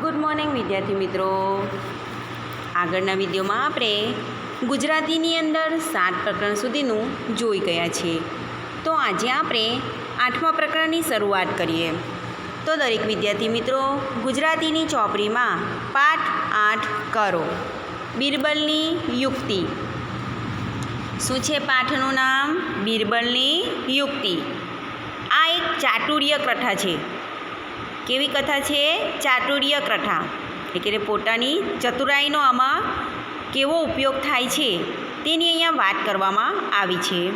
Good morning વિદ્યાર્થી મિત્રો. આગળના વિડીયોમાં આપણે ગુજરાતીની અંદર સાત પ્રકરણ સુધીનું જોઈ ગયા છીએ. તો આજે આપણે આઠમા પ્રકરણની શરૂઆત કરીએ. તો દરેક વિદ્યાર્થી મિત્રો, ગુજરાતીની ચોપડીમાં પાઠ આઠ કરો. બિરબલની યુક્તિ. શું છે પાઠનું નામ? બિરબલની યુક્તિ. આ એક ચાટુર્ય કથા છે. કેવી કથા છે? ચાતુર્ય કથા. એટલે પોતાની ચતુરાઈનો આમાં કેવો ઉપયોગ થાય છે તેની અહીંયા વાત કરવામાં આવી છે.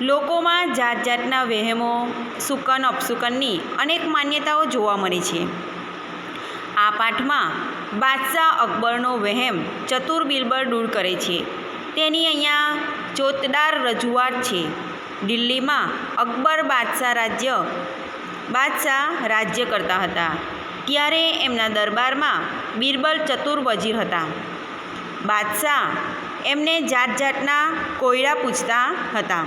લોકોમાં જાત જાતના વહેમો, સુકન, અપસુકનની અનેક માન્યતાઓ જોવા મળે છે. આ પાઠમાં બાદશાહ અકબરનો વહેમ ચતુર બિલબર દૂર કરે છે. તેની અહીંયા ચોતદાર રજૂઆત છે. દિલ્હીમાં અકબર બાદશાહ રાજ્ય બાદશાહ રાજ્ય કરતા હતા. ત્યારે એમના દરબારમાં બિરબલ ચતુર વજીર હતા. બાદશાહ એમને જાત જાતના કોયડા પૂછતા હતા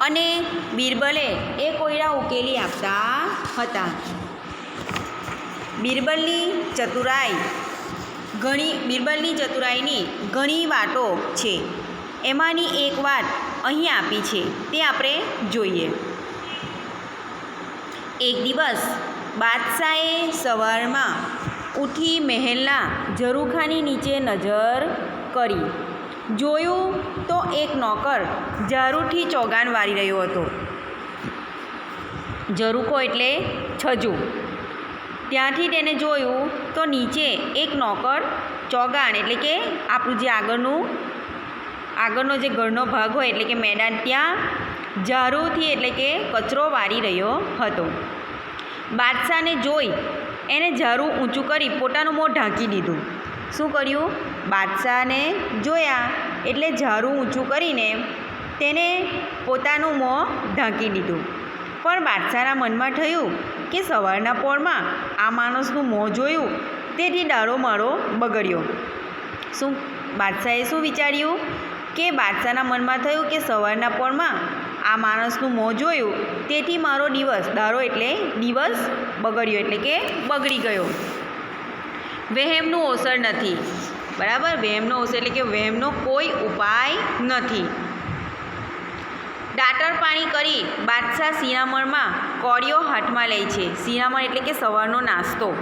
અને બિરબલે એ કોયડા ઉકેલી આપતા હતા. બિરબલની ચતુરાઈ ઘણી, બિરબલની ચતુરાઈની ઘણી વાતો છે. એમાંની એક વાત અહીં આપી છે, તે આપણે જોઈએ. એક દિવસ બાદશાહે સવારમાં ઉઠી મહેલના ઝરૂખાની નીચે નજર કરી. જોયું તો એક નોકર ઝારૂથી ચોગાન વાળી રહ્યો હતો. ઝરૂખો એટલે છજુ. ત્યાંથી તેને જોયું તો નીચે એક નોકર ચોગાન એટલે કે આપણું જે આગળનું, આગળનો જે ઘરનો ભાગ હોય એટલે કે મેદાન, ત્યાં ઝારૂથી એટલે કે કચરો વાળી રહ્યો હતો. બાદશાહને જોઈ એને ઝારૂ ઊંચું કરી પોતાનું મોં ઢાંકી દીધું. શું કર્યું? બાદશાહને જોયા એટલે ઝારૂ ઊંચું કરીને તેને પોતાનું મોં ઢાંકી દીધું. પણ બાદશાહના મનમાં થયું કે સવારના પોરમાં આ માણસનું મોં જોયું, તેથી ડારો મારો બગડ્યો. શું? બાદશાહે શું વિચાર્યું? કે બાદશાહના મનમાં થયું કે સવારના પોરમાં આ માણસનું મોં જોયું, તેથી મારો દિવસ દારો એટલે દિવસ બગડ્યો, એટલે કે બગડી ગયો. વહેમનું અવસર નથી. બરાબર? વહેમનો અવસર એટલે કે વહેમનો કોઈ ઉપાય નથી. દાટર પાણી કરી બાદશાહ શિરામણમાં કોળીઓ હાથમાં લે છે. શિરામણ એટલે કે સવારનો નાસ્તો.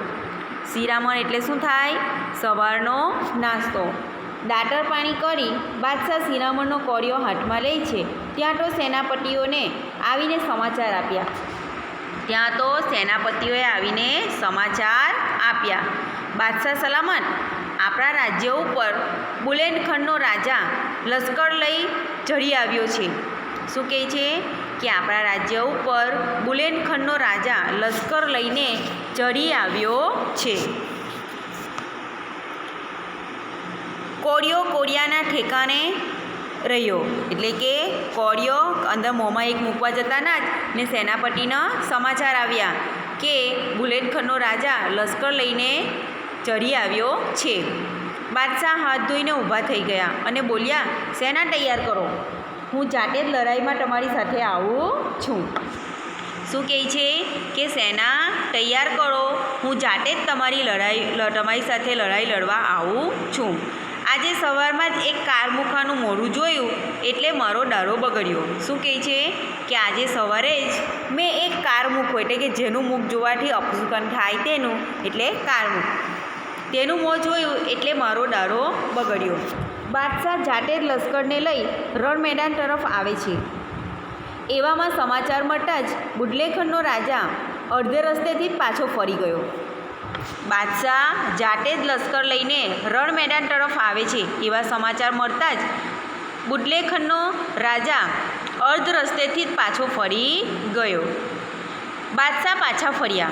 શિરામણ એટલે શું થાય? સવારનો નાસ્તો. દાટર પાણી કરી બાદશાહ શિરામણનો કોળિયો હાથમાં લે છે. ત્યાં તો સેનાપતિઓને આવીને સમાચાર આપ્યા. ત્યાં તો સેનાપતિઓએ આવીને સમાચાર આપ્યા. બાદશાહ સલામત, આપણા રાજ્ય ઉપર બુલેનખંડનો રાજા લશ્કર લઈ ચડી આવ્યો છે. શું કહે છે? કે આપણા રાજ્ય ઉપર બુલેનખંડનો રાજા લશ્કર લઈને ચડી આવ્યો છે. કોળિયો કોળિયાના ઠેકાણે રહ્યો. એટલે કે કોળિયો અંદર મોંમાં એક મૂકવા જતા જ ને સેનાપતિના સમાચાર આવ્યા કે બુલેટખંડનો રાજા લશ્કર લઈને ચડી આવ્યો છે. બાદશાહ હાથ ધોઈને ઊભા થઈ ગયા અને બોલ્યા, સેના તૈયાર કરો. હું જાતે જ લડાઈમાં તમારી સાથે આવું છું. શું કહે છે? કે સેના તૈયાર કરો. હું જાતે જ તમારી લડાઈ તમારી સાથે લડાઈ લડવા આવું છું. આજે સવારમાં જ એક કારમુખાનું મોઢું જોયું એટલે મારો ડારો બગડ્યો. શું કહે છે? કે આજે સવારે જ મેં એક કારમુખ એટલે કે જેનું મુખ જોવાથી અપસુકન થાય તેનું, એટલે કારમુખ તેનું મોં જોયું એટલે મારો દારો બગડ્યો. બાદશાહ જાતે જ લશ્કરને લઈ રણ મેદાન તરફ આવે છે. એવામાં સમાચાર મળતા જ બુડલેખંડનો રાજા અડધે રસ્તેથી પાછો ફરી ગયો. બાદશાહ જાતે જ લશ્કર લઈને રણ મેદાન તરફ આવે છે. એવા સમાચાર મળતા જ બુડલેખંડનો રાજા અર્ધ રસ્તેથી જ પાછો ફરી ગયો. બાદશાહ પાછા ફર્યા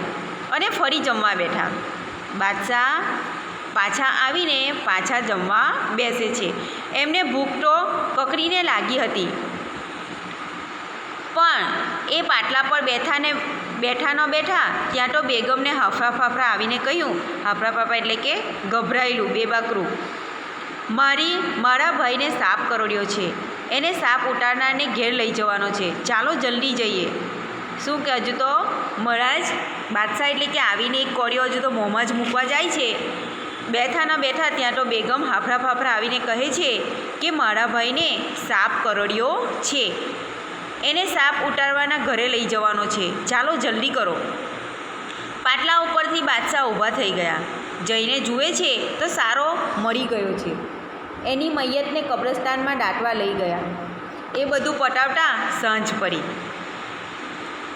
અને ફરી જમવા બેઠા. બાદશાહ પાછા આવીને પાછા જમવા બેસે છે. એમને ભૂખ તો કકડીને લાગી હતી. પણ એ પાટલા પર બેઠાને બેઠા ન બેઠા ત્યાં તો બેગમને હાફરા ફાફરા આવીને કહ્યું, હાફરા ફાફરા એટલે કે ગભરાયેલું, બેબાકરું. મારી, મારા ભાઈને સાપ કરોડ્યો છે. એને સાપ ઉતારનારને ઘેર લઈ જવાનો છે. ચાલો જલ્દી જઈએ. શું કે હજુ તો મહારાજ? બાદશાહ એટલે કે આવીને એક કોળિયો હજુ તો મોંમાં જ મૂકવા જાય છે. બેઠા ન બેઠા ત્યાં તો બેગમ હાફરા ફાફરા આવીને કહે છે કે, મારા ભાઈને સાપ કરડ્યો છે. એને સાપ ઉતારવાના ઘરે લઈ જવાનો છે. ચાલો જલ્દી કરો. પાટલા ઉપરથી બાદશાહ ઊભા થઈ ગયા. જઈને જુએ છે તો સારો મરી ગયો છે. એની મૈયતને કબ્રસ્તાનમાં દાટવા લઈ ગયા. એ બધું પટાવતા સાંજ પડી.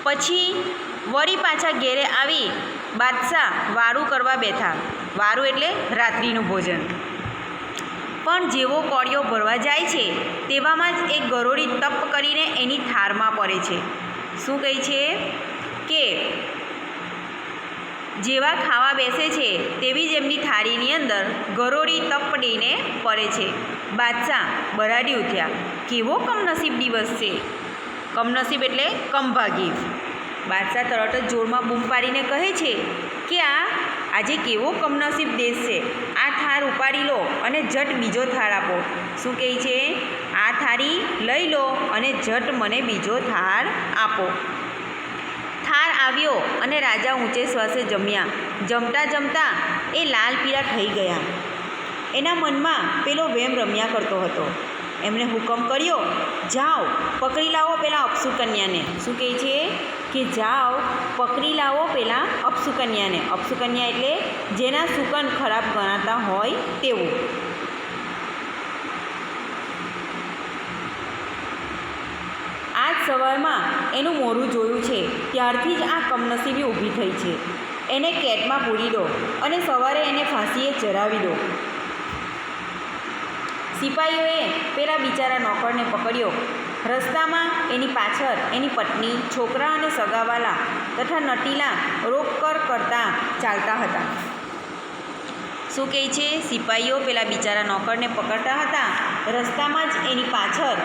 પછી વળી પાછા ઘેરે આવી બાદશાહ વારું કરવા બેઠા. વારું એટલે રાત્રિનું ભોજન. પણ જેવો કોળિયો ભરવા જાય છે, તેવામાં જ એક ગરોળી તપ કરીને એની થારમાં પડે છે. શું કહે છે? કે જેવા ખાવા બેસે છે, તેવી જ એમની થાળીની અંદર ગરોળી તપડીને પડે છે. બાદશાહ બરાડી ઉઠ્યા. કેવો કમનસીબ દિવસ છે. કમનસીબ એટલે કમભાગી બાદશાહ તરત જ જોરમાં બૂમ પાડીને કહે છે કે આ આજે કેવો કમનસીબ દેશ છે. થાર ઉપાડી લો અને જટ બીજો થાર આપો. શું કહે છે? આ થાળી લઈ લો અને જટ મને બીજો થાર આપો. થાર આવ્યો અને રાજા ઊંચે શ્વાસે જમ્યા. જમતા જમતા એ લાલ પીળા થઈ ગયા. એના મનમાં પેલો વેમ રમ્યા કરતો હતો. એમણે હુકમ કર્યો, જાઓ, પકડી લાવો પેલા અપસુ કન્યાને શું કહે છે? કે જાઓ, પકડી લાવો પહેલાં અપસુકન્યાને. અપસુકન્યા એટલે જેના સુકન ખરાબ ગણાતા હોય તેવું આજ સવારમાં એનું મોરું જોયું છે. ત્યારથી જ આ કમનસીબી ઊભી થઈ છે. એને કેટમાં પૂરી દો અને સવારે એને ફાંસીએ ચરાવી દો. સિપાહીઓએ પેલા બિચારા નોકરને પકડ્યો. રસ્તામાં એની પાછળ એની પત્ની, છોકરા અને સગાવાલા તથા નટીલા રોકકર કરતા ચાલતા હતા. શું કહે છે? સિપાહીઓ પેલા બિચારા નોકરને પકડતા હતા. રસ્તામાં જ એની પાછળ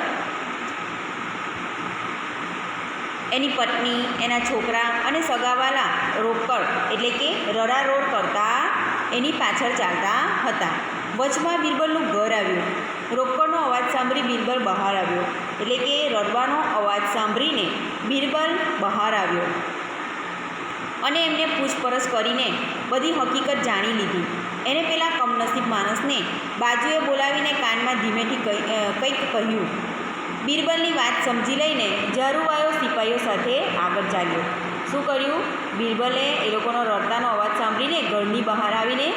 એની પત્ની, એના છોકરા અને સગાવાલા રોકડ એટલે કે રડારોડ કરતા એની પાછળ ચાલતા હતા. વચમાં બિરબલનું ઘર આવ્યું. રોકડનો અવાજ સાંભળી બિરબલ બહાર આવ્યો. એટલે કે રડવાનો અવાજ સાંભળીને બિરબલ બહાર આવ્યો. અને એમને પૂછપરછ કરીને બધી હકીકત જાણી લીધી. એને પેલા કમનસીબ માણસને બાજુએ બોલાવીને કાનમાં ધીમેથી કંઈક કહ્યું. બિરબલની વાત સમજી લઈને ઝારુવાયો સિપાહીઓ સાથે આગળ ચાલ્યો. શું કર્યું? બિરબલે એ લોકોનો રડતાનો અવાજ સાંભળીને ઘરની બહાર આવીને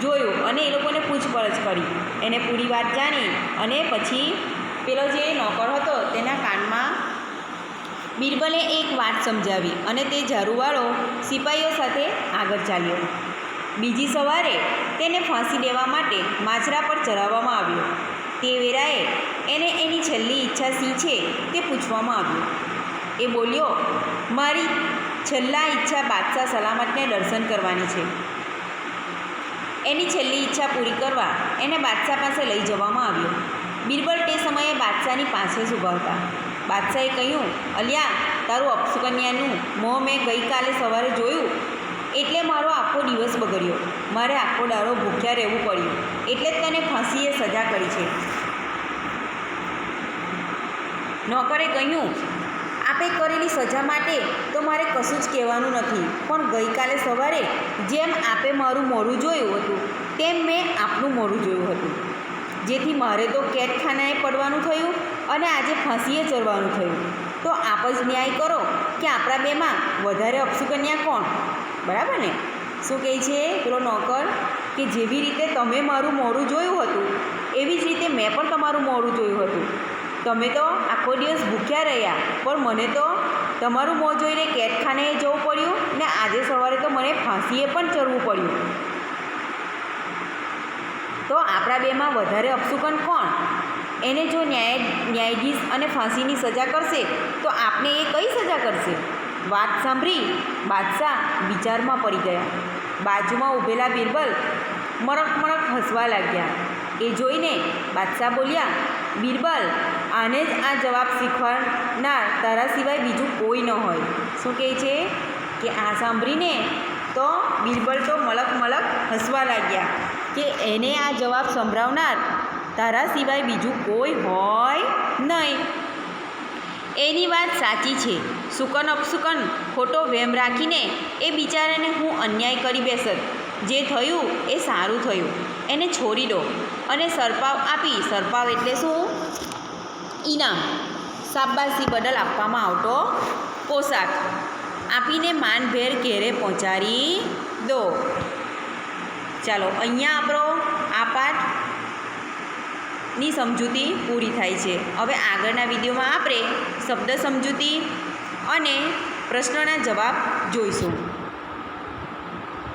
જોયું અને એ લોકોને પૂછપરછ કરી. એને પૂરી વાત જાણી અને પછી પેલો જે નોકર હતો તેના કાનમાં બિરબલે એક વાત સમજાવી અને તે ઝારુવાળો સિપાહીઓ સાથે આગળ ચાલ્યો. બીજી સવારે તેને ફાંસી દેવા માટે માછરા પર ચડાવવામાં આવ્યો. તે વેરાએ એને એની છેલ્લી ઈચ્છા શી છે તે પૂછવામાં આવ્યું. એ બોલ્યો, મારી છેલ્લા ઈચ્છા બાદશાહ સલામતને દર્શન કરવાની છે. એની છેલ્લી ઈચ્છા પૂરી કરવા એને બાદશાહ પાસે લઈ જવામાં આવ્યો. બિરબલ તે સમયે બાદશાહની પાસે જ ઊભા હતા. બાદશાહે કહ્યું, અલ્યા, તારું અપસુકન્યાનું મોં મેં ગઈકાલે સવારે જોયું. એટલે મારો આખો દિવસ બગડ્યો. મારે આખો દાડો ભૂખ્યા રહેવું પડ્યું. એટલે જ તને ફાંસીએ સજા કરી છે. નોકરે કહ્યું આપે કરેલી સજા માટે તો મારે કશું જ કહેવાનું નથી. પણ ગઈકાલે સવારે જેમ આપે મારું મોઢું જોયું હતું, તેમ મેં આપનું મોઢું જોયું હતું. જેથી મારે તો કેદખાનાએ પડવાનું થયું અને આજે ફાંસીએ ચડવાનું થયું. તો આપ જ ન્યાય કરો કે આપણા બેમાં વધારે અપસુકન્યા કોણ? બરાબર ને? શું કહે છે પેલો નોકર? કે જેવી રીતે તમે મારું મોઢું જોયું હતું, એવી જ રીતે મેં પણ તમારું મોઢું જોયું હતું. તમે તો આખો દિવસ ભૂખ્યા રહ્યા, પણ મને તો તમારું મોં જોઈને કેદખાને જવું પડ્યું ને આજે સવારે તો મને ફાંસીએ પણ ચડવું પડ્યું. તો આપણા બેમાં વધારે અપસુકન કોણ? એને જો ન્યાય, ન્યાયાધીશ અને ફાંસીની સજા કરશે, તો આપને એ કઈ સજા કરશે? વાત સાંભળી, બાદશાહ વિચારમાં પડી ગયા. બાજુમાં ઊભેલા બિરબલ મરક મરક હસવા લાગ્યા. એ જોઈને બાદશાહ બોલ્યા બિરબલ, આને જ આ જવાબ શીખવાડનાર. તારા સિવાય બીજું કોઈ ન હોય. શું કહે છે? કે આ સાંભળીને તો બિરબલ તો મલક મલક હસવા લાગ્યા કે એને આ જવાબ સંભળાવનાર તારા સિવાય બીજું કોઈ હોય નહીં. એની વાત સાચી છે. સુકન અપસુકન ખોટો વહેમ રાખીને એ બિચારાને હું અન્યાય કરી બેસત. જે થયું એ સારું થયું. એને છોડી દો. અને સરપાવ આપી. સરપાવ એટલે શું? ઇનામ. શાબાશી બદલ આપવામાં આવતો પોશાક. આપીને માનભેર ઘેરે પહોંચાડી દો. ચાલો, અહીંયા આપણો આ પાઠની સમજૂતી પૂરી થાય છે. હવે આગળના વિડીયોમાં આપણે શબ્દ સમજૂતી અને પ્રશ્નના જવાબ જોઈશું.